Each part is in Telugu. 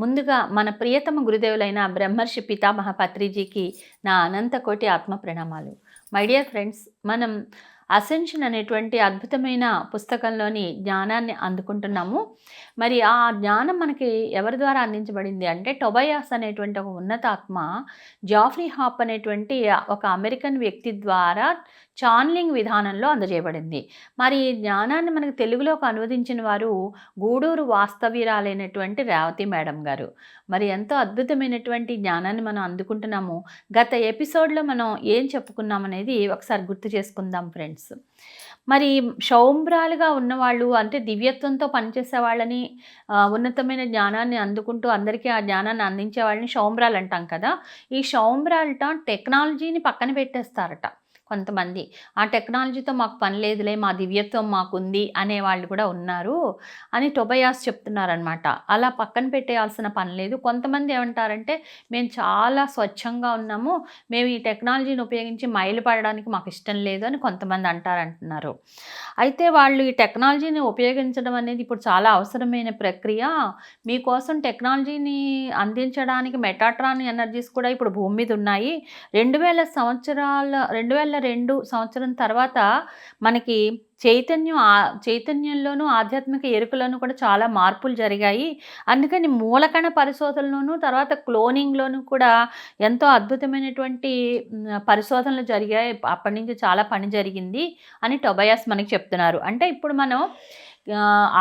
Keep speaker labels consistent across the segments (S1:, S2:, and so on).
S1: ముందుగా మన ప్రియతమ గురుదేవులైన బ్రహ్మర్షి పితామహ పత్రిజీకి నా అనంత కోటి ఆత్మ ప్రణామాలు. మై డియర్ ఫ్రెండ్స్ మనం అసెన్షన్ అనేటువంటి అద్భుతమైన పుస్తకంలోని జ్ఞానాన్ని అందుకుంటున్నాము. మరి ఆ జ్ఞానం మనకి ఎవరి ద్వారా అందించబడింది? అంటే టొబయాస్ అనేటువంటి ఒక ఉన్నతాత్మ జాఫ్రీ హాప్ అనేటువంటి ఒక అమెరికన్ వ్యక్తి ద్వారా చాన్లింగ్ విధానంలో అందజేయబడింది. మరి ఈ జ్ఞానాన్ని మనకు తెలుగులోకి అనువదించిన వారు గూడూరు వాస్తవీరాలైనటువంటి రేవతి మేడం గారు. మరి ఎంతో అద్భుతమైనటువంటి జ్ఞానాన్ని మనం అందుకుంటున్నాము. గత ఎపిసోడ్లో మనం ఏం చెప్పుకున్నాం అనేది ఒకసారి గుర్తు చేసుకుందాం ఫ్రెండ్స్. మరి శౌంబ్రాలుగా ఉన్నవాళ్ళు అంటే దివ్యత్వంతో పనిచేసే వాళ్ళని ఉన్నతమైన జ్ఞానాన్ని అందుకుంటూ అందరికీ ఆ జ్ఞానాన్ని అందించే వాళ్ళని శౌంబ్రాలు అంటాం కదా. ఈ శౌంబ్రాలట టెక్నాలజీని పక్కన పెట్టేస్తారట. కొంతమంది. ఆ టెక్నాలజీతో మాకు పని లేదులే మా దివ్యత్వం మాకుంది అనే వాళ్ళు కూడా ఉన్నారు అని టొబయాస్ చెప్తున్నారనమాట అలా పక్కన పెట్టేయాల్సిన పని లేదు. కొంతమంది ఏమంటారంటే మేము చాలా స్వచ్ఛంగా ఉన్నాము. మేము ఈ టెక్నాలజీని ఉపయోగించి మైలు పడడానికి మాకు ఇష్టం లేదు అని కొంతమంది అంటారంటున్నారు. అయితే వాళ్ళు ఈ టెక్నాలజీని ఉపయోగించడం అనేది ఇప్పుడు చాలా అవసరమైన ప్రక్రియ. మీకోసం టెక్నాలజీని అందించడానికి మెటాట్రాన్ ఎనర్జీస్ కూడా ఇప్పుడు భూమి మీద ఉన్నాయి. రెండు వేల సంవత్సరాల రెండు వేల రెండు సంవత్సరం తర్వాత మనకి చైతన్యం చైతన్యంలోనూ ఆధ్యాత్మిక ఎరుకలోనూ కూడా చాలా మార్పులు జరిగాయి. అందుకని మూలకణ పరిశోధనలోనూ తర్వాత క్లోనింగ్లోనూ కూడా ఎంతో అద్భుతమైనటువంటి పరిశోధనలు జరిగాయి. అప్పటి నుంచి చాలా పని జరిగింది అని టొబయాస్ మనకి చెప్తున్నారు. అంటే ఇప్పుడు మనం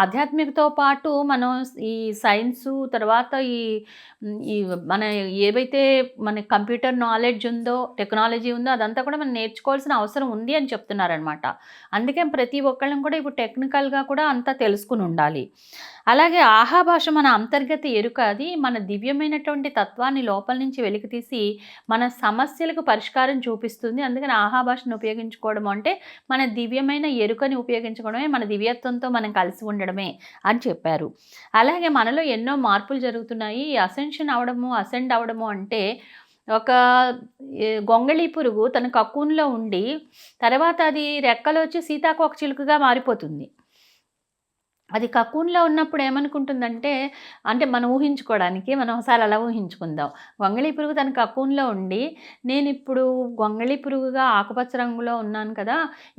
S1: ఆధ్యాత్మికతో పాటు మనం ఈ సైన్సు తర్వాత ఈ ఈ మన ఏవైతే మన కంప్యూటర్ నాలెడ్జ్ ఉందో టెక్నాలజీ ఉందో అదంతా కూడా మనం నేర్చుకోవాల్సిన అవసరం ఉంది అని చెప్తున్నారనమాట అందుకే ప్రతి ఒక్కళ్ళని కూడా ఇప్పుడు టెక్నికల్గా కూడా అంతా తెలుసుకుని ఉండాలి. అలాగే ఆహాభాష మన అంతర్గత ఎరుక. అది మన దివ్యమైనటువంటి తత్వాన్ని లోపల నుంచి వెలికితీసి మన సమస్యలకు పరిష్కారం చూపిస్తుంది. అందుకని ఆహాభాషను ఉపయోగించుకోవడం అంటే మన దివ్యమైన ఎరుకని ఉపయోగించుకోవడమే మన దివ్యత్వంతో మనం కలిసి ఉండడమే అని చెప్పారు. అలాగే మనలో ఎన్నో మార్పులు జరుగుతున్నాయి. అసెన్షన్ అవడము అసెండ్ అవడము అంటే ఒక గొంగళి పురుగు తన కక్కున్లో ఉండి తర్వాత అది రెక్కలు వచ్చి సీతాకోక చిలుకగా మారిపోతుంది. అది కకూన్లో ఉన్నప్పుడు ఏమనుకుంటుందంటే అంటే మనం ఊహించుకోవడానికి మనం ఒకసారి అలా ఊహించుకుందాం. గొంగళి పురుగు తన కకూన్లో ఉండి నేను ఇప్పుడు గొంగళి పురుగుగా ఆకుపచ్చ రంగులో ఉన్నాను కదా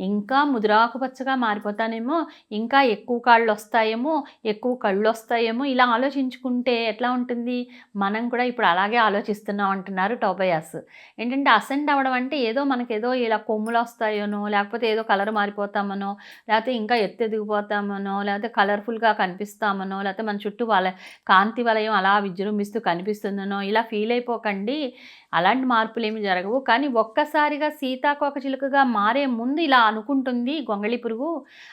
S1: ఇంకా ముదురాకుపచ్చగా మారిపోతానేమో ఇంకా ఎక్కువ కాళ్ళు వస్తాయేమో ఎక్కువ కళ్ళు వస్తాయేమో ఇలా ఆలోచించుకుంటే ఎట్లా ఉంటుంది? మనం కూడా ఇప్పుడు అలాగే ఆలోచిస్తున్నాం అంటున్నారు టోబయాస్. ఏంటంటే అసెంట్ అవ్వడం అంటే ఏదో మనకేదో ఇలా కొమ్ములు వస్తాయోనో లేకపోతే ఏదో కలర్ మారిపోతామనో లేకపోతే ఇంకా ఎత్తు ఎదిగిపోతామనో లేకపోతే కలర్ఫుల్గా కనిపిస్తామనో లేకపోతే మన చుట్టూ వాళ్ళ కాంతి వలయం అలా విజృంభిస్తూ కనిపిస్తుందనో ఇలా ఫీల్ అయిపోకండి. అలాంటి మార్పులు ఏమి జరగవు. కానీ ఒక్కసారిగా సీతాకోక చిలుకగా మారే ముందు ఇలా అనుకుంటుంది గొంగళి పురుగు.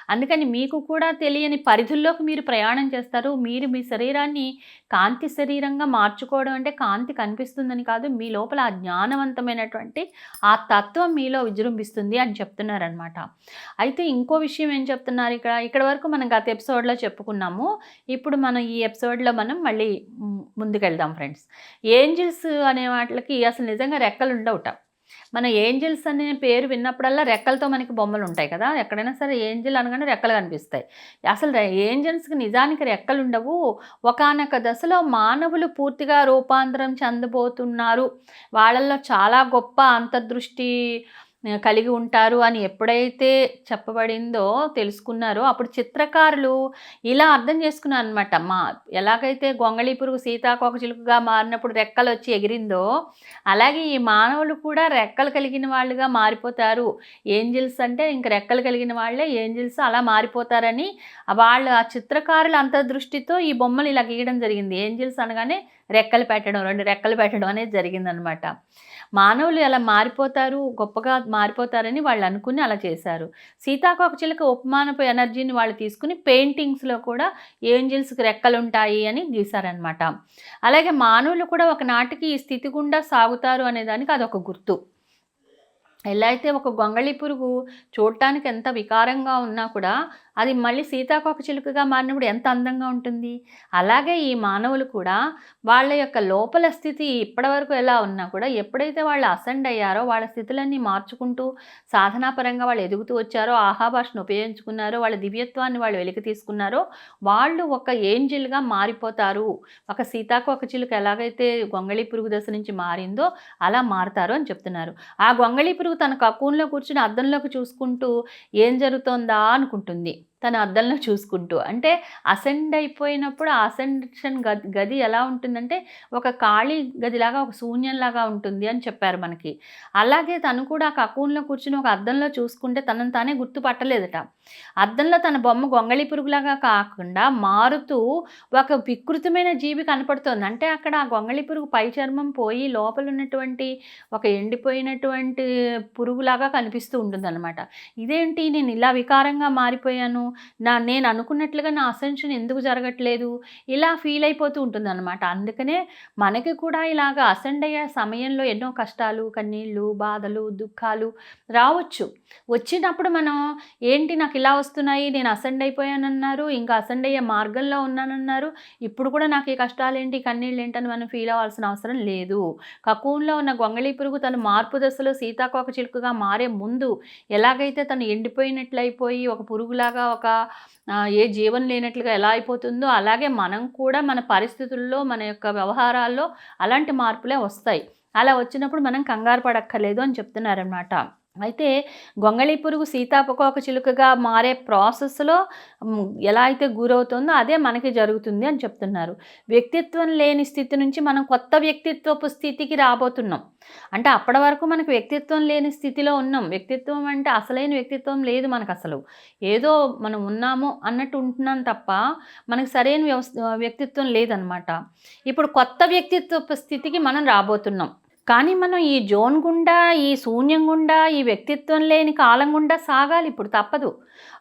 S1: అందుకని మీకు కూడా తెలియని పరిధుల్లోకి మీరు ప్రయాణం చేస్తారు. మీరు మీ శరీరాన్ని కాంతి శరీరంగా మార్చుకోవడం అంటే కాంతి కనిపిస్తుందని కాదు మీ లోపల ఆ జ్ఞానవంతమైనటువంటి ఆ తత్వం మీలో విజృంభిస్తుంది అని చెప్తున్నారనమాట అయితే ఇంకో విషయం ఏం చెప్తున్నారు ఇక్కడ? ఇక్కడ వరకు మనం గత ఎపిసోడ్లో చెప్పుకున్నాము. ఇప్పుడు మనం ఈ ఎపిసోడ్లో మనం మళ్ళీ ముందుకెళ్దాం ఫ్రెండ్స్. ఏంజిల్స్ అనే వాటికి అసలు నిజంగా రెక్కలు ఉండవుట మన ఏంజల్స్ అనే పేరు విన్నప్పుడల్లా రెక్కలతో మనకి బొమ్మలు ఉంటాయి కదా. ఎక్కడైనా సరే ఏంజల్ అనగానే రెక్కలు కనిపిస్తాయి. అసలు రె- ఏంజల్స్కి నిజానికి రెక్కలు ఉండవు. ఒకానొక దశలో మానవులు పూర్తిగా రూపాంతరం చెందబోతున్నారు. వాళ్ళల్లో చాలా గొప్ప అంతర్దృష్టి కలిగి ఉంటారు అని ఎప్పుడైతే చెప్పబడిందో తెలుసుకున్నారో అప్పుడు చిత్రకారులు ఇలా అర్థం చేసుకున్నారు అనమాట మా ఎలాగైతే గొంగళి పురుగు సీతాకోక చిలుకగా మారినప్పుడు రెక్కలు వచ్చి ఎగిరిందో అలాగే ఈ మానవులు కూడా రెక్కలు కలిగిన వాళ్ళుగా మారిపోతారు. ఏంజిల్స్ అంటే ఇంక రెక్కలు కలిగిన వాళ్ళే ఏంజిల్స్ అలా మారిపోతారని వాళ్ళు ఆ చిత్రకారుల అంతర్దృష్టితో ఈ బొమ్మలు ఇలా గీయడం జరిగింది. ఏంజిల్స్ అనగానే రెక్కలు పెట్టడం రెండు రెక్కలు పెట్టడం అనేది జరిగిందనమాట మానవులు ఎలా మారిపోతారు గొప్పగా మారిపోతారని వాళ్ళు అనుకుని అలా చేశారు. సీతాకోకచిలక ఉపమానపు ఎనర్జీని వాళ్ళు తీసుకుని పెయింటింగ్స్లో కూడా ఏంజిల్స్కి రెక్కలు ఉంటాయి అని గీశారనమాట అలాగే మానవులు కూడా ఒకనాటికి ఈ స్థితి గుండా సాగుతారు అనేదానికి అదొక గుర్తు. ఎలా అయితే ఒక గొంగళి పురుగు చూడటానికి ఎంత వికారంగా ఉన్నా కూడా అది మళ్ళీ సీతాకోక చిలుకగా మారినప్పుడు ఎంత అందంగా ఉంటుంది. అలాగే ఈ మానవులు కూడా వాళ్ళ యొక్క లోపల స్థితి ఇప్పటివరకు ఎలా ఉన్నా కూడా ఎప్పుడైతే వాళ్ళు అసెండ్ అయ్యారో వాళ్ళ స్థితులన్నీ మార్చుకుంటూ సాధనాపరంగా వాళ్ళు ఎదుగుతూ వచ్చారో ఆహాభాషను ఉపయోగించుకున్నారో వాళ్ళ దివ్యత్వాన్ని వాళ్ళు వెలికి తీసుకున్నారో వాళ్ళు ఒక ఏంజిల్గా మారిపోతారు. ఒక సీతాకోక చిలుక ఎలాగైతే గొంగళి పురుగు దశ నుంచి మారిందో అలా మారతారు అని చెప్తున్నారు. ఆ గొంగళి పురుగు తన అకౌంట్లో కూర్చుని అద్దంలోకి చూసుకుంటూ ఏం జరుగుతోందా అనుకుంటుంది. తన అద్దంలో చూసుకుంటూ. అంటే అసెండ్ అయిపోయినప్పుడు ఆ గది గది ఎలా ఉంటుందంటే ఒక ఖాళీ గదిలాగా ఒక శూన్యంలాగా ఉంటుంది అని చెప్పారు మనకి. అలాగే తను కూడా ఆ కకూన్లో కూర్చుని ఒక అద్దంలో చూసుకుంటే తనను తానే గుర్తుపట్టలేదట. అద్దంలో తన బొమ్మ గొంగళి పురుగులాగా కాకుండా మారుతూ ఒక వికృతమైన జీవి కనపడుతోంది. అంటే అక్కడ ఆ గొంగళి పురుగు పై చర్మం పోయి లోపల ఉన్నటువంటి ఒక ఎండిపోయినటువంటి పురుగులాగా కనిపిస్తూ ఉంటుందన్నమాట. ఇదేంటి నేను ఇలా వికారంగా మారిపోయాను? నా నేను అనుకున్నట్లుగా నా అసెన్షన్ ఎందుకు జరగట్లేదు? ఇలా ఫీల్ అయిపోతూ ఉంటుంది అనమాట అందుకనే మనకి కూడా ఇలాగ అసెండ్ అయ్యే సమయంలో ఎన్నో కష్టాలు కన్నీళ్ళు బాధలు దుఃఖాలు రావచ్చు. వచ్చినప్పుడు మనం ఏంటి నాకు ఇలా వస్తున్నాయి? నేను అసెండ్ అయిపోయానన్నారు ఇంకా అసెండ్ అయ్యే మార్గంలో ఉన్నానన్నారు. ఇప్పుడు కూడా నాకు ఈ కష్టాలు ఏంటి కన్నీళ్ళు ఏంటని మనం ఫీల్ అవ్వాల్సిన అవసరం లేదు. కకూన్లో ఉన్న గొంగళి పురుగు తను మార్పు దశలో సీతాకోక చిలుకగా మారే ముందు ఎలాగైతే తను ఎండిపోయినట్లు అయిపోయి ఒక పురుగులాగా ఒక ఏ జీవనం లేనట్లుగా ఎలా అయిపోతుందో అలాగే మనం కూడా మన పరిస్థితుల్లో మన యొక్క వ్యవహారాల్లో అలాంటి మార్పులే వస్తాయి. అలా వచ్చినప్పుడు మనం కంగారు పడక్కర్లేదు అని చెప్తున్నారనమాట అయితే గొంగళి పురుగు సీతాపకోక చిలుకగా మారే ప్రాసెస్లో ఎలా అయితే గురవుతుందో అదే మనకి జరుగుతుంది అని చెప్తున్నారు. వ్యక్తిత్వం లేని స్థితి నుంచి మనం కొత్త వ్యక్తిత్వపు స్థితికి రాబోతున్నాం. అంటే అప్పటి వరకు మనకు వ్యక్తిత్వం లేని స్థితిలో ఉన్నాం. వ్యక్తిత్వం అంటే అసలైన వ్యక్తిత్వం లేదు మనకు అసలు. ఏదో మనం ఉన్నాము అన్నట్టు ఉంటున్నాం తప్ప మనకు సరైన వ్యవస్థ వ్యక్తిత్వం లేదనమాట. ఇప్పుడు కొత్త వ్యక్తిత్వపు స్థితికి మనం రాబోతున్నాం. కానీ మనం ఈ జోన్ గుండా ఈ శూన్యం గుండా ఈ వ్యక్తిత్వం లేని కాలం గుండా సాగాలి. ఇప్పుడు తప్పదు.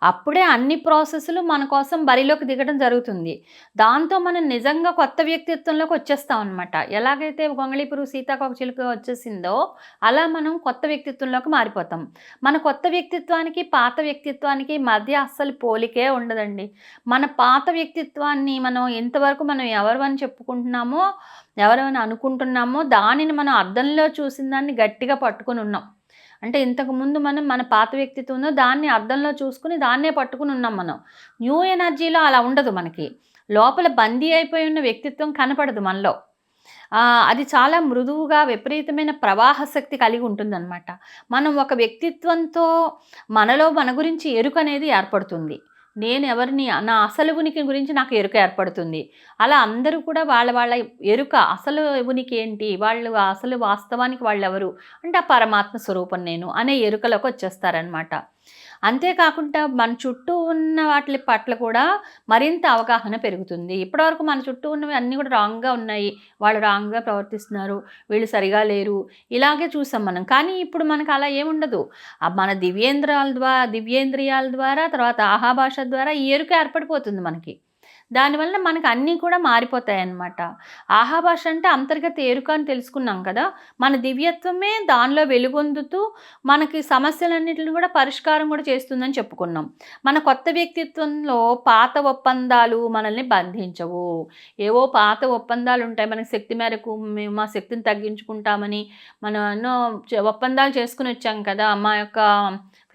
S1: అప్పుడే అన్ని ప్రాసెస్లు మన కోసం బరిలోకి దిగడం జరుగుతుంది. దాంతో మనం నిజంగా కొత్త వ్యక్తిత్వంలోకి వచ్చేస్తాం అనమాట ఎలాగైతే గొంగళిపురు సీతాకోక చిలుక వచ్చేసిందో అలా మనం కొత్త వ్యక్తిత్వంలోకి మారిపోతాం. మన కొత్త వ్యక్తిత్వానికి పాత వ్యక్తిత్వానికి మధ్య అస్సలు పోలికే ఉండదండి. మన పాత వ్యక్తిత్వాన్ని మనం ఎంతవరకు మనం ఎవరు అని చెప్పుకుంటున్నామో ఎవరైనా అనుకుంటున్నామో దానిని మనం అద్దంలో చూసిన దాన్ని గట్టిగా పట్టుకుని ఉన్నాం. అంటే ఇంతకుముందు మనం మన పాత వ్యక్తిత్వం ఉందో దాన్ని అర్థంలో చూసుకుని దాన్నే పట్టుకుని ఉన్నాం మనం. న్యూ ఎనర్జీలో అలా ఉండదు మనకి. లోపల బందీ అయిపోయి ఉన్న వ్యక్తిత్వం కనపడదు మనలో. అది చాలా మృదువుగా విపరీతమైన ప్రవాహ శక్తి కలిగి ఉంటుందన్నమాట. మనం ఒక వ్యక్తిత్వంతో మనలో మన గురించి ఎరుక అనేది ఏర్పడుతుంది. నేను ఎవరిని నా అసలు ఉనికి గురించి నాకు ఎరుక ఏర్పడుతుంది. అలా అందరూ కూడా వాళ్ళ వాళ్ళ ఎరుక అసలు ఉనికి ఏంటి వాళ్ళు అసలు వాస్తవానికి వాళ్ళు ఎవరు అంటే ఆ పరమాత్మ స్వరూపం నేను అనే ఎరుకలకు వచ్చేస్తారనమాట అంతేకాకుండా మన చుట్టూ ఉన్న వాటి పట్ల కూడా మరింత అవగాహన పెరుగుతుంది. ఇప్పటివరకు మన చుట్టూ ఉన్నవి అన్నీ కూడా రాంగ్గా ఉన్నాయి. వాళ్ళు రాంగ్గా ప్రవర్తిస్తున్నారు. వీళ్ళు సరిగా లేరు. ఇలాగే చూసాం మనం. కానీ ఇప్పుడు మనకు అలా ఏముండదు మన దివ్యేంద్రాల ద్వారా దివ్యేంద్రియాల ద్వారా తర్వాత ఆహాభాష ద్వారా ఈ ఎరుక ఏర్పడిపోతుంది మనకి. దానివల్ల మనకు అన్నీ కూడా మారిపోతాయి అన్నమాట ఆహాభాష అంటే అంతర్గత ఎరుక అని తెలుసుకున్నాం కదా? మన దివ్యత్వమే దానిలో వెలుగొందుతూ మనకి సమస్యలన్నిటిని కూడా పరిష్కారం కూడా చేస్తుందని చెప్పుకున్నాం. మన కొత్త వ్యక్తిత్వంలో పాత ఒప్పందాలు మనల్ని బంధించవు. ఏవో పాత ఒప్పందాలు ఉంటాయి. మనకి శక్తి మేరకు మేము మా శక్తిని తగ్గించుకుంటామని మనం ఎన్నో ఒప్పందాలు చేసుకుని వచ్చాం కదా? మా యొక్క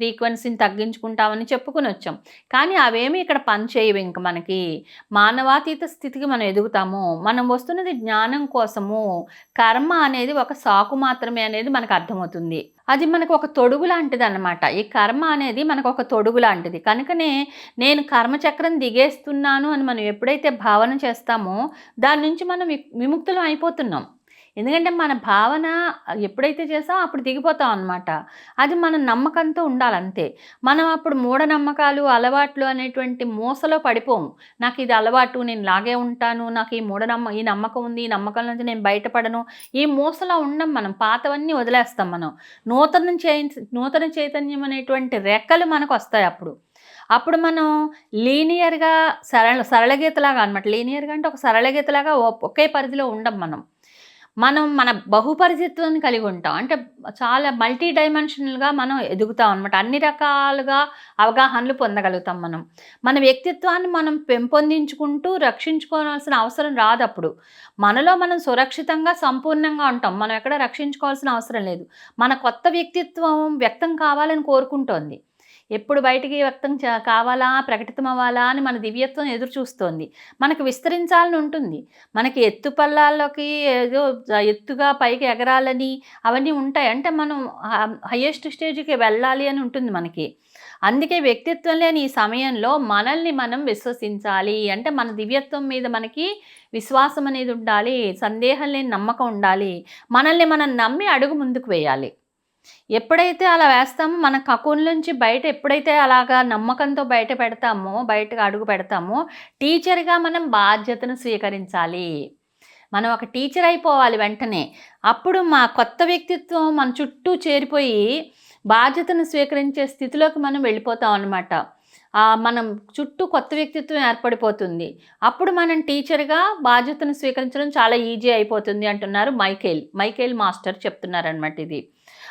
S1: ఫ్రీక్వెన్సీని తగ్గించుకుంటామని చెప్పుకుని వచ్చాం కానీ అవేమి ఇక్కడ పనిచేయవు ఇంక మనకి. మానవాతీత స్థితికి మనం ఎదుగుతాము. మనం వస్తున్నది జ్ఞానం కోసము కర్మ అనేది ఒక సాకు మాత్రమే అనేది మనకు అర్థమవుతుంది. అది మనకు ఒక తొడుగు లాంటిది అనమాట ఈ కర్మ అనేది మనకు ఒక తొడుగు లాంటిది. కనుకనే నేను కర్మచక్రం దిగేస్తున్నాను అని మనం ఎప్పుడైతే భావన చేస్తామో దాని నుంచి మనం వి- విముక్తులం అయిపోతున్నాం. ఎందుకంటే మన భావన ఎప్పుడైతే చేసాం అప్పుడు దిగిపోతాం అనమాట అది మన నమ్మకంతో ఉండాలంతే మనం అప్పుడు మూఢనమ్మకాలు అలవాట్లు అనేటువంటి మూసలో పడిపోము. నాకు ఇది అలవాటు నేను లాగే ఉంటాను నాకు ఈ మూఢనమ్మ ఈ నమ్మకం ఉంది ఈ నమ్మకం నుంచి నేను బయటపడను. ఈ మూసలో ఉండం మనం పాతవన్నీ వదిలేస్తాం మనం. నూతన చై నూతన చైతన్యం అనేటువంటి రెక్కలు మనకు వస్తాయి అప్పుడు. అప్పుడు మనం లీనియర్గా సరళ సరళగీతలాగా అనమాట లీనియర్గా అంటే ఒక సరళగీతలాగా ఒకే పరిధిలో ఉండం మనం. మనం మన బహుపరిచిత్వాన్ని కలిగి ఉంటాం. అంటే చాలా మల్టీ డైమెన్షనల్గా మనం ఎదుగుతాం అనమాట అన్ని రకాలుగా అవగాహనలు పొందగలుగుతాం మనం. మన వ్యక్తిత్వాన్ని మనం పెంపొందించుకుంటూ రక్షించుకోవాల్సిన అవసరం రాదు అప్పుడు. మనలో మనం సురక్షితంగా సంపూర్ణంగా ఉంటాం. మనం ఎక్కడ రక్షించుకోవాల్సిన అవసరం లేదు. మన కొత్త వ్యక్తిత్వం వ్యక్తం కావాలని కోరుకుంటోంది. ఎప్పుడు బయటికి వ్యక్తం కావాలా ప్రకటితం అవ్వాలా అని మన దివ్యత్వం ఎదురు చూస్తోంది మనకు విస్తరించాలని ఉంటుంది. మనకి ఎత్తు పల్లాల్లోకి ఏదో ఎత్తుగా పైకి ఎగరాలని అవన్నీ ఉంటాయి. అంటే మనం హయ్యెస్ట్ స్టేజ్కి వెళ్ళాలి అని ఉంటుంది మనకి. అందుకే వ్యక్తిత్వం లేని ఈ సమయంలో మనల్ని మనం విశ్వసించాలి. అంటే మన దివ్యత్వం మీద మనకి విశ్వాసం అనేది ఉండాలి. సందేహం లేని నమ్మకం ఉండాలి. మనల్ని మనం నమ్మి అడుగు ముందుకు వేయాలి. ఎప్పుడైతే అలా వేస్తామో మన కకూన్ నుంచి బయట ఎప్పుడైతే అలాగా నమ్మకంతో బయట పెడతామో బయటకు అడుగు పెడతామో టీచర్గా మనం బాధ్యతను స్వీకరించాలి. మనం ఒక టీచర్ అయిపోవాలి వెంటనే. అప్పుడు మా కొత్త వ్యక్తిత్వం మన చుట్టూ చేరిపోయి బాధ్యతను స్వీకరించే స్థితిలోకి మనం వెళ్ళిపోతాం అనమాట మనం చుట్టూ కొత్త వ్యక్తిత్వం ఏర్పడిపోతుంది. అప్పుడు మనం టీచర్గా బాధ్యతను స్వీకరించడం చాలా ఈజీ అయిపోతుంది అంటున్నారు మైకేల్. మైకేల్ మాస్టర్ చెప్తున్నారనమాట ఇది.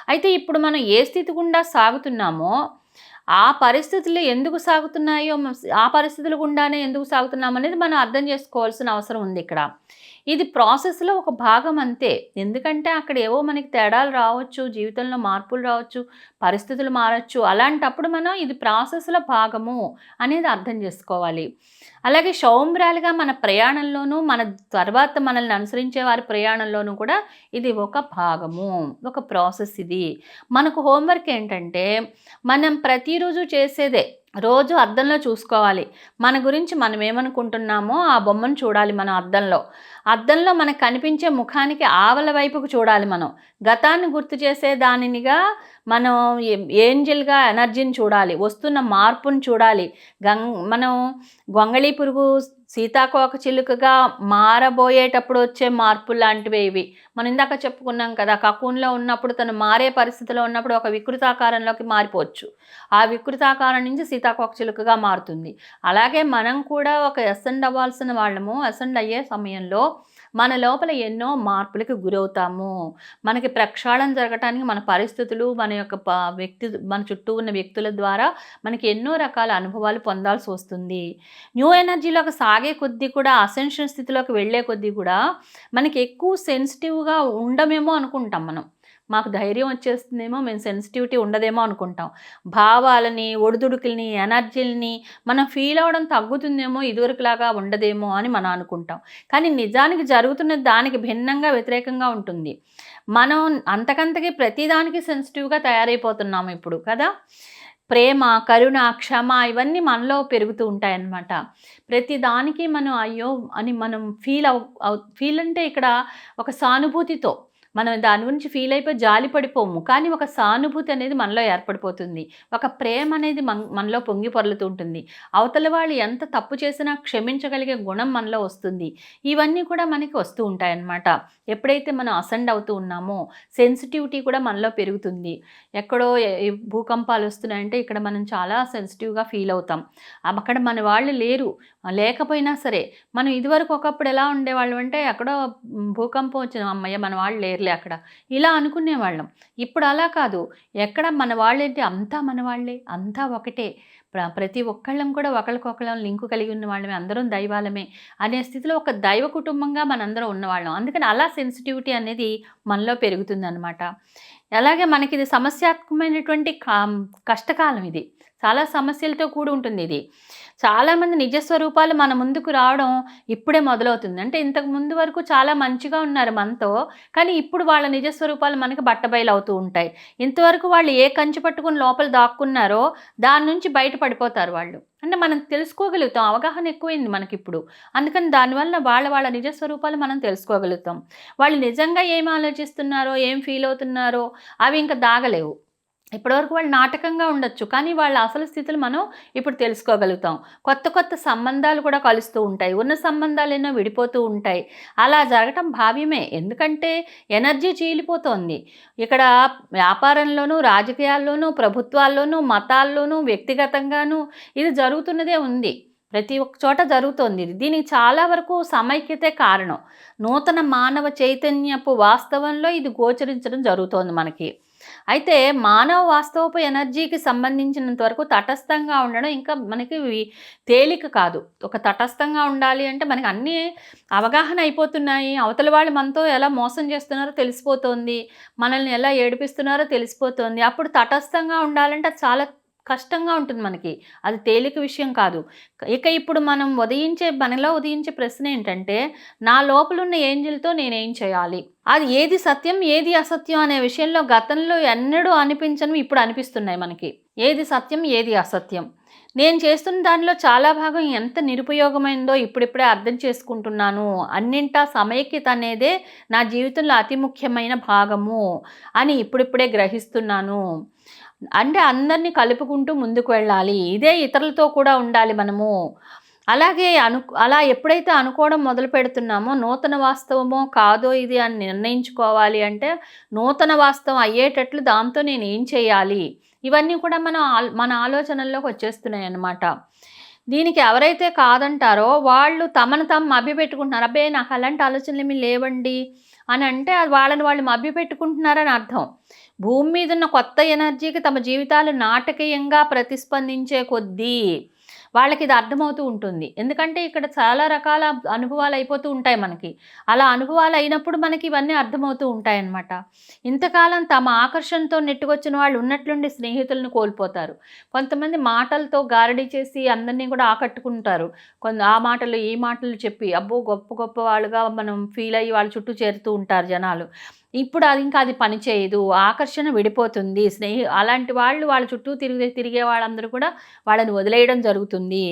S1: అయితే ఇప్పుడు మనం ఏ స్థితి గుండా సాగుతున్నామో ఆ పరిస్థితులు ఎందుకు సాగుతున్నాయో ఆ పరిస్థితులు గుండానే ఎందుకు సాగుతున్నాం అనేది మనం అర్థం చేసుకోవాల్సిన అవసరం ఉంది ఇక్కడ. ఇది ప్రాసెస్లో ఒక భాగం అంతే. ఎందుకంటే అక్కడ ఏవో మనకి తేడాలు రావచ్చు జీవితంలో మార్పులు రావచ్చు పరిస్థితులు మారచ్చు. అలాంటప్పుడు మనం ఇది ప్రాసెస్లో భాగము అనేది అర్థం చేసుకోవాలి. అలాగే సౌమ్రాలుగా మన ప్రయాణంలోనూ మన తర్వాత మనల్ని అనుసరించే వారి ప్రయాణంలోనూ కూడా ఇది ఒక భాగము ఒక ప్రాసెస్ ఇది. మనకు హోంవర్క్ ఏంటంటే మనం ప్రతిరోజు చేసేదే రోజు అద్దంలో చూసుకోవాలి. మన గురించి మనం ఏమనుకుంటున్నామో ఆ బొమ్మను చూడాలి మనం అద్దంలో. అద్దంలో మనకు కనిపించే ముఖానికి ఆవల వైపుకు చూడాలి మనం. గతాన్ని గుర్తు చేసే దానినిగా మనం ఏ- ఏంజెల్గా ఎనర్జీని చూడాలి వస్తున్న మార్పును చూడాలి. గంగ్ మనం గొంగళి పురుగు సీతాకోక చిలుకగా మారబోయేటప్పుడు వచ్చే మార్పులు లాంటివే ఇవి. మనం ఇందాక చెప్పుకున్నాం కదా కకూన్లో ఉన్నప్పుడు తను మారే పరిస్థితిలో ఉన్నప్పుడు ఒక వికృతాకారంలోకి మారిపోవచ్చు. ఆ వికృతాకారం నుంచి సీతాకోక చిలుకగా మారుతుంది. అలాగే మనం కూడా ఒక అసెండ్ అవ్వాల్సిన వాళ్ళము అసెండ్ అయ్యే సమయంలో మన లోపల ఎన్నో మార్పులకు గురవుతాము. మనకి ప్రక్షాళన జరగటానికి మన పరిస్థితులు మన యొక్క వ్యక్తి మన చుట్టూ ఉన్న వ్యక్తుల ద్వారా మనకి ఎన్నో రకాల అనుభవాలు పొందాల్సి వస్తుంది. న్యూ ఎనర్జీలోకి సాగే కొద్దీ కూడా అసెన్షన్ స్థితిలోకి వెళ్ళే కొద్దీ కూడా మనకి ఎక్కువ సెన్సిటివ్గా ఉండమేమో అనుకుంటాం మనం. మాకు ధైర్యం వచ్చేస్తుందేమో మేము సెన్సిటివిటీ ఉండదేమో అనుకుంటాం. భావాలని ఒడిదుడుకుల్ని ఎనర్జీలని మనం ఫీల్ అవ్వడం తగ్గుతుందేమో ఇదివరకులాగా ఉండదేమో అని మనం అనుకుంటాం. కానీ నిజానికి జరుగుతున్న దానికి భిన్నంగా వ్యతిరేకంగా ఉంటుంది. మనం అంతకంతకి ప్రతిదానికి సెన్సిటివ్గా తయారైపోతున్నాము ఇప్పుడు కదా? ప్రేమ కరుణ క్షమ ఇవన్నీ మనలో పెరుగుతూ ఉంటాయన్నమాట. ప్రతి దానికి మనం అయ్యో అని మనం ఫీల్ అవు ఫీల్ అంటే ఇక్కడ ఒక సానుభూతితో మనం దాని గురించి ఫీల్ అయిపోయి జాలి పడిపోము. కానీ ఒక సానుభూతి అనేది మనలో ఏర్పడిపోతుంది. ఒక ప్రేమ అనేది మన మనలో పొంగి పొరలుతూ ఉంటుంది అవతల వాళ్ళు ఎంత తప్పు చేసినా క్షమించగలిగే గుణం మనలో వస్తుంది. ఇవన్నీ కూడా మనకి వస్తూ ఉంటాయన్నమాట. ఎప్పుడైతే మనం అసెండ్ అవుతూ ఉన్నామో సెన్సిటివిటీ కూడా మనలో పెరుగుతుంది. ఎక్కడో భూకంపాలు వస్తున్నాయంటే ఇక్కడ మనం చాలా సెన్సిటివ్గా ఫీల్ అవుతాం. అక్కడ మన వాళ్ళు లేరు. లేకపోయినా సరే మనం ఇదివరకు ఒకప్పుడు ఎలా ఉండేవాళ్ళం అంటే ఎక్కడో భూకంపం వచ్చిన అమ్మయ్య మన వాళ్ళు లేరులే అక్కడ. ఇలా అనుకునేవాళ్ళం. ఇప్పుడు అలా కాదు. ఎక్కడ మన వాళ్ళేంటి? అంతా మన వాళ్ళే. అంతా ఒకటే. ప్ర ప్రతి ఒక్కళ్ళం కూడా ఒకరికొకళ్ళం లింకు కలిగి ఉన్న వాళ్ళమే అందరం దైవాలమే అనే స్థితిలో ఒక దైవ కుటుంబంగా మనందరం ఉన్నవాళ్ళం. అందుకని అలా సెన్సిటివిటీ అనేది మనలో పెరుగుతుందన్నమాట. అలాగే మనకి ఇది సమస్యాత్మకమైనటువంటి కా- కష్టకాలం ఇది. చాలా సమస్యలతో కూడి ఉంటుంది ఇది. చాలామంది నిజస్వరూపాలు మన ముందుకు రావడం ఇప్పుడే మొదలవుతుంది. అంటే ఇంతకు ముందు వరకు చాలా మంచిగా ఉన్నారు మనతో కానీ ఇప్పుడు వాళ్ళ నిజస్వరూపాలు మనకి బట్టబయలు అవుతూ ఉంటాయి. ఇంతవరకు వాళ్ళు ఏ కంచి పట్టుకుని లోపల దాక్కున్నారో దాని నుంచి బయటపడిపోతారు వాళ్ళు. అంటే మనం తెలుసుకోగలుగుతాం. అవగాహన ఎక్కువైంది మనకి ఇప్పుడు అందుకని దానివల్ల వాళ్ళ వాళ్ళ నిజస్వరూపాలు మనం తెలుసుకోగలుగుతాం. వాళ్ళు నిజంగా ఏం ఆలోచిస్తున్నారో ఏం ఫీల్ అవుతున్నారో అవి ఇంకా దాగలేవు. ఇప్పటివరకు వాళ్ళు నాటకంగా ఉండొచ్చు కానీ వాళ్ళ అసలు స్థితులు మనం ఇప్పుడు తెలుసుకోగలుగుతాం. కొత్త కొత్త సంబంధాలు కూడా కలుస్తూ ఉంటాయి. ఉన్న సంబంధాలు ఎన్నో విడిపోతూ ఉంటాయి. అలా జరగటం భావ్యమే. ఎందుకంటే ఎనర్జీ చీలిపోతోంది. ఇక్కడ వ్యాపారంలోనూ రాజకీయాల్లోనూ ప్రభుత్వాల్లోనూ మతాల్లోనూ వ్యక్తిగతంగానూ ఇది జరుగుతున్నదే ఉంది. ప్రతి ఒక్క చోట జరుగుతోంది. ఇది దీనికి చాలా వరకు సమైక్యతే కారణం. నూతన మానవ చైతన్యపు వాస్తవంలో ఇది గోచరించడం జరుగుతోంది మనకి. అయితే మానవ వాస్తవపు ఎనర్జీకి సంబంధించినంత వరకు తటస్థంగా ఉండడం ఇంకా మనకి తేలిక కాదు. ఒక తటస్థంగా ఉండాలి అంటే మనకి అన్నీ అవగాహన అయిపోతున్నాయి. అవతల వాళ్ళు మనతో ఎలా మోసం చేస్తున్నారో తెలిసిపోతుంది. మనల్ని ఎలా ఏడిపిస్తున్నారో తెలిసిపోతుంది. అప్పుడు తటస్థంగా ఉండాలంటే అది చాలా కష్టంగా ఉంటుంది మనకి. అది తేలిక విషయం కాదు. ఇక ఇప్పుడు మనం ఉదయించే మనలో ఉదయించే ప్రశ్న ఏంటంటే నా లోపల ఉన్న ఏంజిల్తో నేనేం చేయాలి? అది ఏది సత్యం ఏది అసత్యం అనే విషయంలో గతంలో ఎన్నడూ అనిపించను ఇప్పుడు అనిపిస్తున్నాయి మనకి. ఏది సత్యం ఏది అసత్యం? నేను చేస్తున్న దానిలో చాలా భాగం ఎంత నిరుపయోగమైందో ఇప్పుడిప్పుడే అర్థం చేసుకుంటున్నాను. అన్నింటా సమైక్యత అనేదే నా జీవితంలో అతి ముఖ్యమైన భాగము అని ఇప్పుడిప్పుడే గ్రహిస్తున్నాను. అంటే అందరినీ కలుపుకుంటూ ముందుకు వెళ్ళాలి. ఇదే ఇతరులతో కూడా ఉండాలి మనము. అలాగే అను అలా ఎప్పుడైతే అనుకోవడం మొదలు పెడుతున్నామో నూతన వాస్తవమో కాదో ఇది అని నిర్ణయించుకోవాలి అంటే నూతన వాస్తవం అయ్యేటట్లు దాంతో నేను ఏం చేయాలి? ఇవన్నీ కూడా మన మన ఆలోచనల్లోకి వచ్చేస్తున్నాయి అన్నమాట. దీనికి ఎవరైతే కాదంటారో వాళ్ళు తమను తాము మభ్యపెట్టుకుంటున్నారు అబ్బే నాకు అలాంటి ఆలోచనలు ఏమీ లేవండి అని అంటే అది వాళ్ళని వాళ్ళు మభ్యపెట్టుకుంటున్నారని అర్థం. భూమి మీద ఉన్న కొత్త ఎనర్జీకి తమ జీవితాలు నాటకీయంగా ప్రతిస్పందించే కొద్దీ వాళ్ళకి ఇది అర్థమవుతూ ఉంటుంది. ఎందుకంటే ఇక్కడ చాలా రకాల అనుభవాలు అయిపోతూ ఉంటాయి మనకి. అలా అనుభవాలు అయినప్పుడు మనకి ఇవన్నీ అర్థమవుతూ ఉంటాయి అన్నమాట ఇంతకాలం తమ ఆకర్షణతో నెట్టుకొచ్చిన వాళ్ళు ఉన్నట్లుండి స్నేహితులను కోల్పోతారు. కొంతమంది మాటలతో గారడీ చేసి అందరినీ కూడా ఆకట్టుకుంటారు. కొంత ఆ మాటలు ఈ మాటలు చెప్పి అబ్బో గొప్ప గొప్ప వాళ్ళుగా మనం ఫీల్ అయ్యి వాళ్ళ చుట్టూ చేరుతూ ఉంటారు జనాలు. ఇప్పుడు అది ఇంకా అది పనిచేయదు ఆకర్షణ విడిపోతుంది. స్నేహి అలాంటి వాళ్ళు వాళ్ళ చుట్టూ తిరిగి తిరిగే వాళ్ళందరూ కూడా వాళ్ళని వదిలేయడం జరుగుతుంది.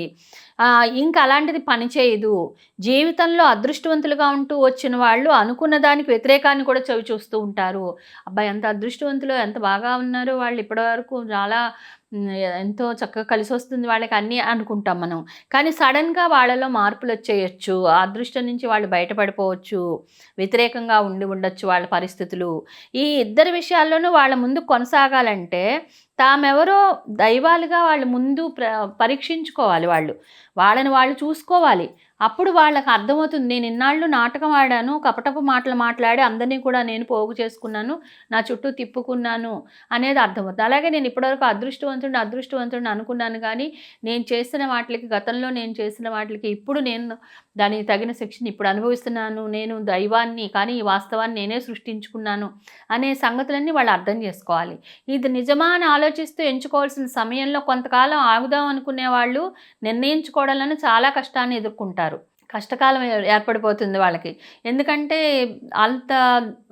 S1: ఇంకా అలాంటిది పనిచేయదు జీవితంలో అదృష్టవంతులుగా ఉంటూ వచ్చిన వాళ్ళు అనుకున్న దానికి వ్యతిరేకాన్ని కూడా చవి చూస్తూ ఉంటారు. అబ్బాయి ఎంత అదృష్టవంతులు ఎంత బాగా ఉన్నారో వాళ్ళు ఇప్పటివరకు చాలా ఎంతో చక్కగా కలిసి వస్తుంది వాళ్ళకి అన్నీ అనుకుంటాం మనం. కానీ సడన్గా వాళ్ళలో మార్పులు వచ్చేయచ్చు. ఆ అదృష్టం నుంచి వాళ్ళు బయటపడిపోవచ్చు. వ్యతిరేకంగా ఉండి ఉండొచ్చు వాళ్ళ పరిస్థితులు. ఈ ఇద్దరు విషయాల్లోనూ వాళ్ళ ముందు కొనసాగాలంటే తామెవరో దైవాలుగా వాళ్ళు ముందు ప్ర పరీక్షించుకోవాలి వాళ్ళు. వాళ్ళని వాళ్ళు చూసుకోవాలి. అప్పుడు వాళ్ళకి అర్థమవుతుంది నేను ఇన్నాళ్ళు నాటకం ఆడాను కపటపు మాటలు మాట్లాడి అందరినీ కూడా నేను పోగు చేసుకున్నాను నా చుట్టూ తిప్పుకున్నాను అనేది అర్థమవుతుంది. అలాగే నేను ఇప్పటివరకు అదృష్టవంతుడిని అదృష్టవంతుడిని అనుకున్నాను కానీ నేను చేసిన వాటికి గతంలో నేను చేసిన వాటికి ఇప్పుడు నేను దానికి తగిన శిక్షణ ఇప్పుడు అనుభవిస్తున్నాను నేను దైవాన్ని కానీ ఈ వాస్తవాన్ని నేనే సృష్టించుకున్నాను అనే సంగతులన్నీ వాళ్ళు అర్థం చేసుకోవాలి. ఇది నిజమా అని ఆలోచిస్తూ ఎంచుకోవాల్సిన సమయంలో కొంతకాలం ఆగుదాం అనుకునే వాళ్ళు నిర్ణయించుకోవడాలను చాలా కష్టాన్ని ఎదుర్కొంటారు. కష్టకాలం ఏర్పడిపోతుంది వాళ్ళకి. ఎందుకంటే అంత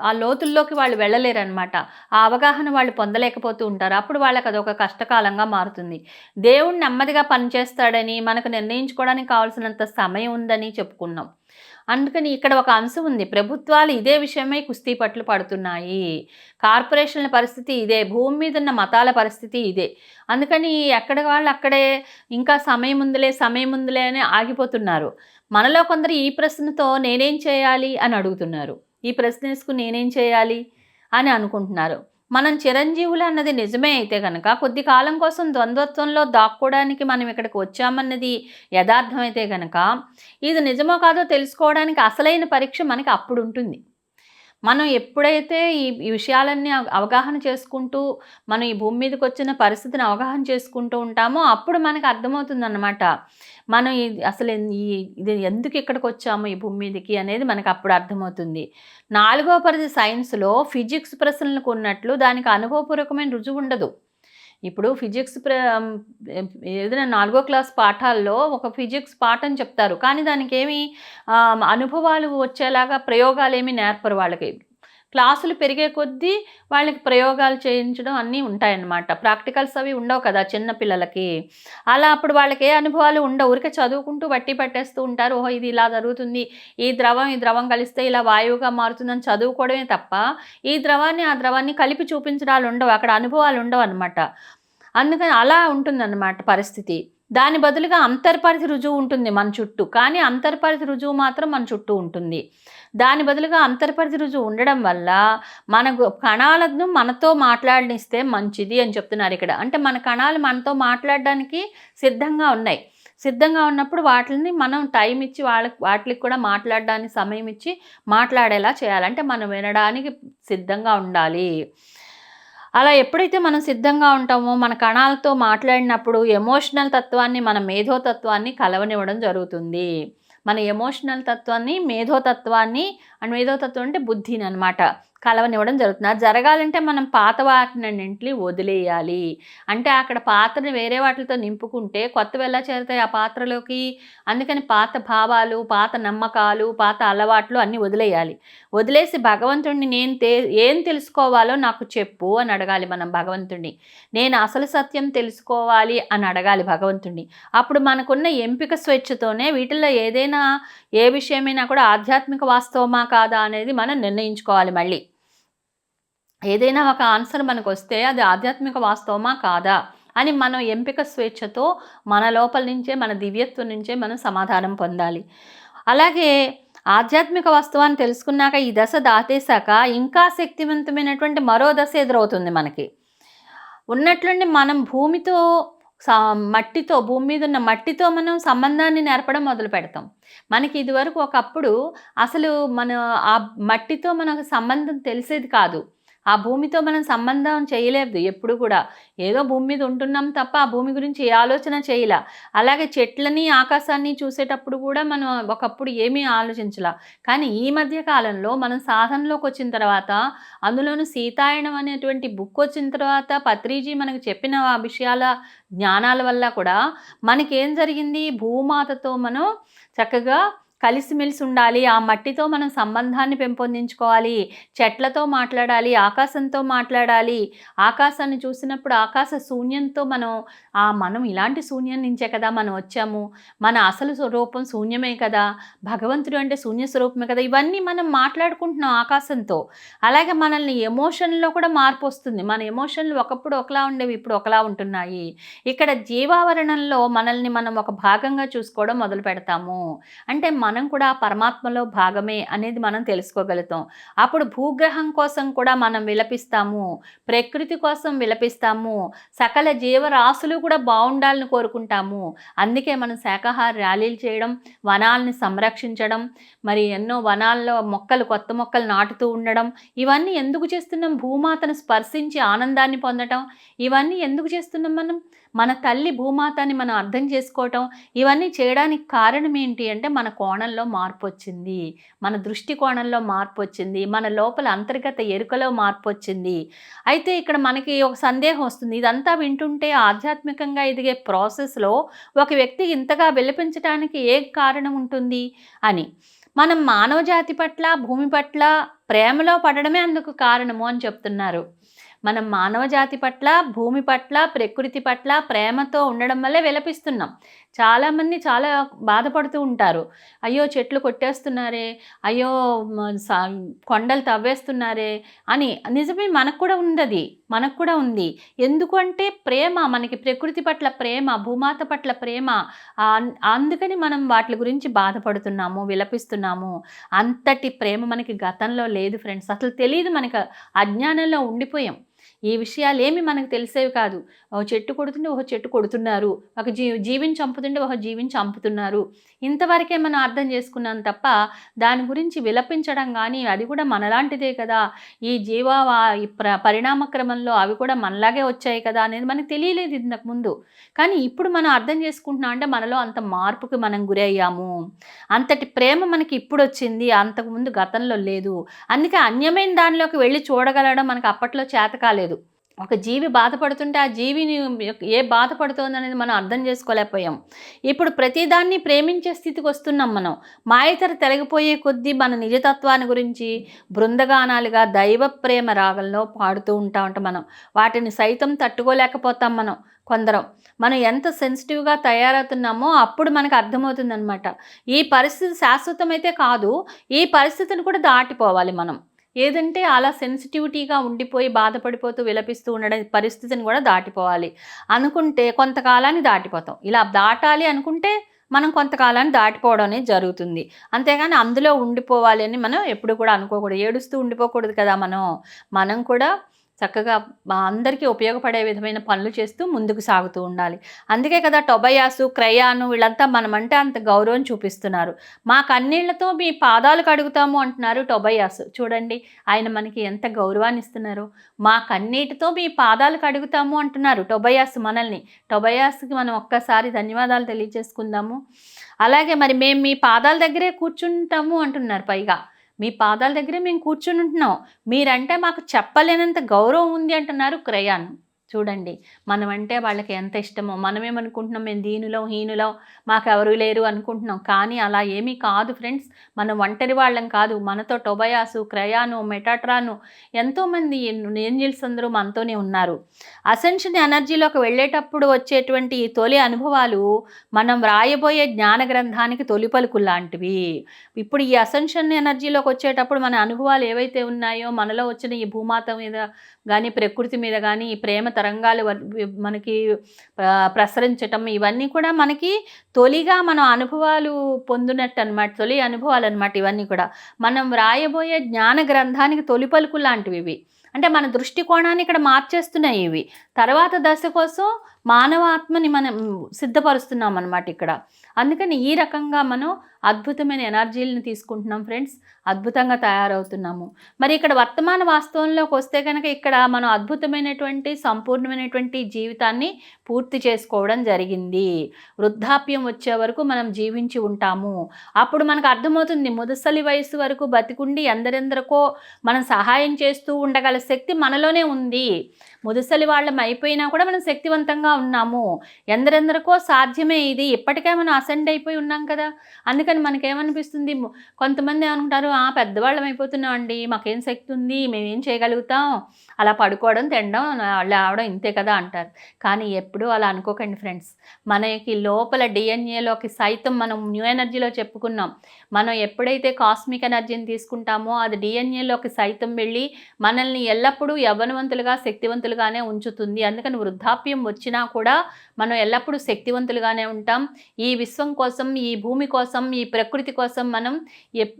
S1: ఆ లోతుల్లోకి వాళ్ళు వెళ్ళలేరు అనమాట ఆ అవగాహన వాళ్ళు పొందలేకపోతూ ఉంటారు. అప్పుడు వాళ్ళకి అదొక కష్టకాలంగా మారుతుంది. దేవుడు నెమ్మదిగా పనిచేస్తాడని మనకు నిర్ణయించుకోవడానికి కావాల్సినంత సమయం ఉందని చెప్పుకున్నాం. అందుకని ఇక్కడ ఒక అంశం ఉంది. ప్రభుత్వాలు ఇదే విషయమై కుస్తీ పట్లు పడుతున్నాయి. కార్పొరేషన్ల పరిస్థితి ఇదే. భూమి మీద ఉన్న మతాల పరిస్థితి ఇదే. అందుకని ఎక్కడ వాళ్ళు అక్కడే ఇంకా సమయం ఉందిలే సమయం ఉందిలే అని ఆగిపోతున్నారు. మనలో కొందరు ఈ ప్రశ్నతో నేనేం చేయాలి అని అడుగుతున్నారు. ఈ ప్రశ్న వేసుకుని నేనేం చేయాలి అని అనుకుంటున్నారు. మనం చిరంజీవులు అన్నది నిజమే అయితే కనుక కొద్ది కాలం కోసం ద్వంద్వత్వంలో దాక్కోవడానికి మనం ఇక్కడికి వచ్చామన్నది యథార్థమైతే కనుక ఇది నిజమో కాదో తెలుసుకోవడానికి అసలైన పరీక్ష మనకి అప్పుడు ఉంటుంది. మనం ఎప్పుడైతే ఈ ఈ విషయాలన్నీ అవ- అవగాహన చేసుకుంటూ మనం ఈ భూమి మీదకి వచ్చిన పరిస్థితిని అవగాహన చేసుకుంటూ ఉంటామో అప్పుడు మనకు అర్థమవుతుంది మనం ఈ అసలు ఈ ఇది ఎందుకు ఇక్కడికి వచ్చాము ఈ భూమి మీదకి అనేది మనకు అప్పుడు అర్థమవుతుంది. నాలుగో పరిధి సైన్స్లో ఫిజిక్స్ ప్రశ్నలకు ఉన్నట్లు దానికి అనుభవపూర్వకమైన రుజువు ఉండదు. ఇప్పుడు ఫిజిక్స్ ప్ర ఏదైనా నాలుగో క్లాస్ పాఠాల్లో ఒక ఫిజిక్స్ పాఠం చెప్తారు. కానీ దానికి ఏమి అనుభవాలు వచ్చేలాగా ప్రయోగాలు ఏమి నేర్పరు వాళ్ళకి. క్లాసులు పెరిగే కొద్దీ వాళ్ళకి ప్రయోగాలు చేయించడం అన్నీ ఉంటాయన్నమాట. ప్రాక్టికల్స్ అవి ఉండవు కదా చిన్న పిల్లలకి. అలా అప్పుడు వాళ్ళకి ఏ అనుభవాలు ఉండవు. ఊరికే చదువుకుంటూ బట్టి పట్టేస్తూ ఉంటారు. ఓహో ఇది ఇలా జరుగుతుంది. ఈ ద్రవం ఈ ద్రవం కలిస్తే ఇలా వాయువుగా మారుతుందని చదువుకోవడమే తప్ప ఈ ద్రవాన్ని ఆ ద్రవాన్ని కలిపి చూపించడాలు ఉండవు. అక్కడ అనుభవాలు ఉండవు అనమాట అందుకని అలా ఉంటుందన్నమాట పరిస్థితి. దాని బదులుగా అంతర్పరిధి రుజువు ఉంటుంది మన చుట్టూ కానీ అంతర్పరిధి రుజువు మాత్రం మన చుట్టూ ఉంటుంది. దాని బదులుగా అంతర్పరిధి రుజువు ఉండడం వల్ల మనకు కణాలను మనతో మాట్లాడనిస్తే మంచిది అని చెప్తున్నారు ఇక్కడ. అంటే మన కణాలు మనతో మాట్లాడడానికి సిద్ధంగా ఉన్నాయి. సిద్ధంగా ఉన్నప్పుడు వాటిని మనం టైం ఇచ్చి వాళ్ళకి వాటికి కూడా మాట్లాడడానికి సమయం ఇచ్చి మాట్లాడేలా చేయాలంటే మనం వినడానికి సిద్ధంగా ఉండాలి. అలా ఎప్పుడైతే మనం సిద్ధంగా ఉంటామో మన కణాలతో మాట్లాడినప్పుడు ఎమోషనల్ తత్వాన్ని మన మేధోతత్వాన్ని కలవనివ్వడం జరుగుతుంది. మన ఎమోషనల్ తత్వాన్ని మేధోతత్వాన్ని అండ్ మేధోతత్వం అంటే బుద్ధిని అనమాట కలవనివ్వడం జరుగుతుంది. అది జరగాలంటే మనం పాత వాటినన్నింటినీ వదిలేయాలి. అంటే అక్కడ పాత్రని వేరే వాటితో నింపుకుంటే కొత్తవి ఎలా చేరుతాయి ఆ పాత్రలోకి? అందుకని పాత భావాలు పాత నమ్మకాలు పాత అలవాట్లు అన్నీ వదిలేయాలి. వదిలేసి భగవంతుడిని నేను తే ఏం తెలుసుకోవాలో నాకు చెప్పు అని అడగాలి మనం భగవంతుడిని నేను అసలు సత్యం తెలుసుకోవాలి అని అడగాలి భగవంతుడిని అప్పుడు మనకున్న ఎంపిక స్వేచ్ఛతోనే వీటిల్లో ఏదైనా ఏ విషయమైనా కూడా ఆధ్యాత్మిక వాస్తవమా కాదా అనేది మనం నిర్ణయించుకోవాలి మళ్ళీ. ఏదైనా ఒక ఆన్సర్ మనకు వస్తే అది ఆధ్యాత్మిక వాస్తవమా కాదా అని మనం ఎంపిక స్వేచ్ఛతో మన లోపల నుంచే మన దివ్యత్వం నుంచే మనం సమాధానం పొందాలి. అలాగే ఆధ్యాత్మిక వాస్తవాన్ని తెలుసుకున్నాక ఈ దశ దాటేశాక ఇంకా శక్తివంతమైనటువంటి మరో దశ ఎదురవుతుంది మనకి. ఉన్నట్లుండి మనం భూమితో మట్టితో భూమి మీద ఉన్న మట్టితో మనం సంబంధాన్ని నేర్పడం మొదలు పెడతాం. మనకి ఇదివరకు ఒకప్పుడు అసలు మన ఆ మట్టితో మనకు సంబంధం తెలిసేది కాదు. ఆ భూమితో మనం సంబంధం చేయలేదు ఎప్పుడు కూడా. ఏదో భూమి మీద ఉంటున్నాం తప్ప ఆ భూమి గురించి ఏ ఆలోచన చేయలే. అలాగే చెట్లని ఆకాశాన్ని చూసేటప్పుడు కూడా మనం ఒకప్పుడు ఏమీ ఆలోచించలా. కానీ ఈ మధ్య కాలంలో మనం సాధనలోకి వచ్చిన తర్వాత అందులోనూ సీతాయనం అనేటువంటి బుక్ వచ్చిన తర్వాత పత్రిజీ మనకు చెప్పిన ఆ విషయాల జ్ఞానాల వల్ల కూడా మనకేం జరిగింది? భూమాతతో మనం చక్కగా కలిసిమెలిసి ఉండాలి ఆ మట్టితో మనం సంబంధాన్ని పెంపొందించుకోవాలి చెట్లతో మాట్లాడాలి ఆకాశంతో మాట్లాడాలి. ఆకాశాన్ని చూసినప్పుడు ఆకాశ శూన్యంతో మనం ఆ మనం ఇలాంటి శూన్యం నుంచే కదా మనం వచ్చాము. మన అసలు స్వరూపం శూన్యమే కదా. భగవంతుడు అంటే శూన్య స్వరూపమే కదా. ఇవన్నీ మనం మాట్లాడుకుంటున్నాం ఆకాశంతో. అలాగే మనల్ని ఎమోషన్లో కూడా మార్పు వస్తుంది. మన ఎమోషన్లు ఒకప్పుడు ఒకలా ఉండేవి ఇప్పుడు ఒకలా ఉంటున్నాయి. ఇక్కడ జీవావరణంలో మనల్ని మనం ఒక భాగంగా చూసుకోవడం మొదలు పెడతాము అంటే మనం కూడా పరమాత్మలో భాగమే అనేది మనం తెలుసుకోగలుగుతాం. అప్పుడు భూగ్రహం కోసం కూడా మనం విలపిస్తాము ప్రకృతి కోసం విలపిస్తాము సకల జీవరాశులు కూడా బాగుండాలని కోరుకుంటాము. అందుకే మనం శాకాహార ర్యాలీలు చేయడం వనాల్ని సంరక్షించడం మరి ఎన్నో వనాల్లో మొక్కలు కొత్త మొక్కలు నాటుతూ ఉండడం ఇవన్నీ ఎందుకు చేస్తున్నాం? భూమాతను స్పర్శించి ఆనందాన్ని పొందటం ఇవన్నీ ఎందుకు చేస్తున్నాం మనం? మన తల్లి భూమాతని మనం అర్థం చేసుకోవటం ఇవన్నీ చేయడానికి కారణం ఏంటి అంటే మన కోణంలో మార్పు వచ్చింది మన దృష్టి కోణంలో మార్పు వచ్చింది మన లోపల అంతర్గత ఎరుకలో మార్పు వచ్చింది అయితే ఇక్కడ మనకి ఒక సందేహం వస్తుంది. ఇదంతా వింటుంటే ఆధ్యాత్మికంగా ఎదిగే ప్రాసెస్లో ఒక వ్యక్తి ఇంతగా విలపించడానికి ఏ కారణం ఉంటుంది అని. మనం మానవజాతి పట్ల భూమి పట్ల ప్రేమలో పడడమే అందుకు కారణము అని చెప్తున్నారు. మనం మానవ జాతి పట్ల భూమి పట్ల ప్రకృతి పట్ల ప్రేమతో ఉండడం వల్లే విలపిస్తున్నాం. చాలామంది చాలా బాధపడుతూ ఉంటారు. అయ్యో చెట్లు కొట్టేస్తున్నారే అయ్యో సా- కొండలు తవ్వేస్తున్నారే అని. నిజమే మనకు కూడా ఉంది మనకు కూడా ఉంది. ఎందుకంటే ప్రేమ మనకి ప్రకృతి పట్ల ప్రేమ భూమాత పట్ల ప్రేమ అందుకని మనం వాటి గురించి బాధపడుతున్నాము విలపిస్తున్నాము. అంతటి ప్రేమ మనకి గతంలో లేదు ఫ్రెండ్స్. అసలు తెలియదు మనకు అజ్ఞానంలో ఉండిపోయాం. ఈ విషయాలేమి మనకు తెలిసేవి కాదు. ఒక చెట్టు కొడుతుంటే ఒక చెట్టు కొడుతున్నారు. ఒక జీ జీవిని చంపుతుంటే ఒక జీవిని చంపుతున్నారు. ఇంతవరకే మనం అర్థం చేసుకున్నాం తప్ప దాని గురించి విలపించడం కానీ అది కూడా మనలాంటిదే కదా. ఈ జీవ ఈ ప్ర పరిణామ క్రమంలో అవి కూడా మనలాగే వచ్చాయి కదా అనేది మనకు తెలియలేదు ఇంతకు ముందు. కానీ ఇప్పుడు మనం అర్థం చేసుకుంటున్నాం అంటే మనలో అంత మార్పుకి మనం గురయ్యాము అంతటి ప్రేమ మనకి ఇప్పుడు వచ్చింది అంతకుముందు గతంలో లేదు. అందుకే అన్యమైన దానిలోకి వెళ్ళి చూడగలడం మనకు అప్పట్లో చేత కాలేదు. ఒక జీవి బాధపడుతుంటే ఆ జీవిని ఏ బాధపడుతుంది అనేది మనం అర్థం చేసుకోలేకపోయాం. ఇప్పుడు ప్రతిదాన్ని ప్రేమించే స్థితికి వస్తున్నాం మనం. మాయతర తెలగిపోయే కొద్దీ మన నిజతత్వాన్ని గురించి బృందగానాలుగా దైవ ప్రేమ రాగంలో పాడుతూ ఉంటామంట మనం. వాటిని సైతం తట్టుకోలేకపోతాం మనం కొందరం. మనం ఎంత సెన్సిటివ్గా తయారవుతున్నామో అప్పుడు మనకు అర్థమవుతుందనమాట ఈ పరిస్థితి శాశ్వతమైతే కాదు ఈ పరిస్థితిని కూడా దాటిపోవాలి మనం. ఏదంటే అలా సెన్సిటివిటీగా ఉండిపోయి బాధపడిపోతూ విలపిస్తూ ఉండడం పరిస్థితిని కూడా దాటిపోవాలి. అనుకుంటే కొంతకాలాన్ని దాటిపోతాం. ఇలా దాటాలి అనుకుంటే మనం కొంతకాలాన్ని దాటిపోవడం అనేది జరుగుతుంది. అంతేగాని అందులో ఉండిపోవాలి అని మనం ఎప్పుడు కూడా అనుకోకూడదు. ఏడుస్తూ ఉండిపోకూడదు కదా మనం. మనం కూడా చక్కగా మా అందరికీ ఉపయోగపడే విధమైన పనులు చేస్తూ ముందుకు సాగుతూ ఉండాలి. అందుకే కదా టొబయాసు క్రయాను వీళ్ళంతా మనమంటే అంత గౌరవం చూపిస్తున్నారు. మా కన్నీళ్ళతో మీ పాదాలు కడుగుతాము అంటున్నారు టొబయాసు. చూడండి ఆయన మనకి ఎంత గౌరవాన్ని ఇస్తున్నారు. మా కన్నీటితో మీ పాదాలు కడుగుతాము అంటున్నారు టొబయాస్ మనల్ని. టొబయాస్కి మనం ఒక్కసారి ధన్యవాదాలు తెలియజేసుకుందాము. అలాగే మరి మేము మీ పాదాల దగ్గరే కూర్చుంటాము అంటున్నారు పైగా. మీ పాదాల దగ్గరే మేము కూర్చుని ఉంటున్నాం. మీరంటే మాకు చెప్పలేనంత గౌరవం ఉంది అంటున్నారు క్రయాన్. చూడండి మనం అంటే వాళ్ళకి ఎంత ఇష్టమో మనమేమనుకుంటున్నాం మేము దీనిలో హీనులో మాకెవరు లేరు అనుకుంటున్నాం. కానీ అలా ఏమీ కాదు ఫ్రెండ్స్. మనం ఒంటరి వాళ్ళం కాదు. మనతో టొబయాసు క్రయాను మెటాట్రాను ఎంతోమంది ఏంజిల్స్ అందరూ మనతోనే ఉన్నారు. అసెన్షన్ ఎనర్జీలోకి వెళ్ళేటప్పుడు వచ్చేటువంటి తొలి అనుభవాలు మనం రాయబోయే జ్ఞాన గ్రంథానికి తొలి పలుకు లాంటివి. ఇప్పుడు ఈ అసెన్షన్ ఎనర్జీలోకి వచ్చేటప్పుడు మన అనుభవాలు ఏవైతే ఉన్నాయో మనలో వచ్చిన ఈ భూమాత మీద కానీ ప్రకృతి మీద కానీ ఈ ప్రేమ తరంగాలు మనకి ప్రసరించటం ఇవన్నీ కూడా మనకి తొలిగా మనం అనుభవాలు పొందినట్టు అనమాట తొలి అనుభవాలు అనమాట ఇవన్నీ కూడా. మనం రాయబోయే జ్ఞాన గ్రంథానికి తొలి పలుకు లాంటివి ఇవి. అంటే మన దృష్టికోణాన్ని ఇక్కడ మార్చేస్తున్నాయి ఇవి. తర్వాత దశ కోసం మానవాత్మని మనం సిద్ధపరుస్తున్నాం అనమాట ఇక్కడ. అందుకని ఈ రకంగా మనం అద్భుతమైన ఎనర్జీలను తీసుకుంటున్నాం ఫ్రెండ్స్. అద్భుతంగా తయారవుతున్నాము. మరి ఇక్కడ వర్తమాన వాస్తవంలోకి వస్తే కనుక ఇక్కడ మనం అద్భుతమైనటువంటి సంపూర్ణమైనటువంటి జీవితాన్ని పూర్తి చేసుకోవడం జరిగింది. వృద్ధాప్యం వచ్చే వరకు మనం జీవించి ఉంటాము. అప్పుడు మనకు అర్థమవుతుంది ముదసలి వయసు వరకు బతికుండి ఎందరెందరికో మనం సహాయం చేస్తూ ఉండగల శక్తి మనలోనే ఉంది. ముదుసలి వాళ్ళం అయిపోయినా కూడా మనం శక్తివంతంగా ఉన్నాము. ఎందరెందరికో సాధ్యమే ఇది. ఇప్పటికే మనం అసెండ్ అయిపోయి ఉన్నాం కదా. అందుకని మనకేమనిపిస్తుంది? కొంతమంది ఏమనుకుంటారు? ఆ పెద్దవాళ్ళం అయిపోతున్నాం అండి. మాకేం శక్తి ఉంది? మేమేం చేయగలుగుతాం? అలా పడుకోవడం తినడం లేవడం ఇంతే కదా అంటారు. కానీ ఎప్పుడూ అలా అనుకోకండి ఫ్రెండ్స్. మనకి లోపల డిఎన్ఏలోకి సైతం మనం న్యూ ఎనర్జీలో చెప్పుకున్నాం. మనం ఎప్పుడైతే కాస్మిక్ ఎనర్జీని తీసుకుంటామో అది డిఎన్ఏలోకి సైతం వెళ్ళి మనల్ని ఎల్లప్పుడూ యవ్వనవంతులుగా శక్తివంతులుగా శక్తివంతులుగానే ఉంచుతుంది. అందుకని వృద్ధాప్యం వచ్చినా కూడా మనం ఎల్లప్పుడూ శక్తివంతులుగానే ఉంటాం. ఈ విశ్వం కోసం ఈ భూమి కోసం ఈ ప్రకృతి కోసం మనం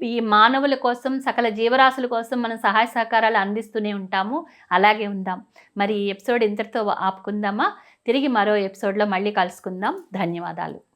S1: ఈ మానవుల కోసం సకల జీవరాశుల కోసం మనం సహాయ సహకారాలు అందిస్తూనే ఉంటాము. అలాగే ఉందాం. మరి ఈ ఎపిసోడ్ ఇంతటితో ఆపుకుందామా? తిరిగి మరో ఎపిసోడ్లో మళ్ళీ కలుసుకుందాం. ధన్యవాదాలు.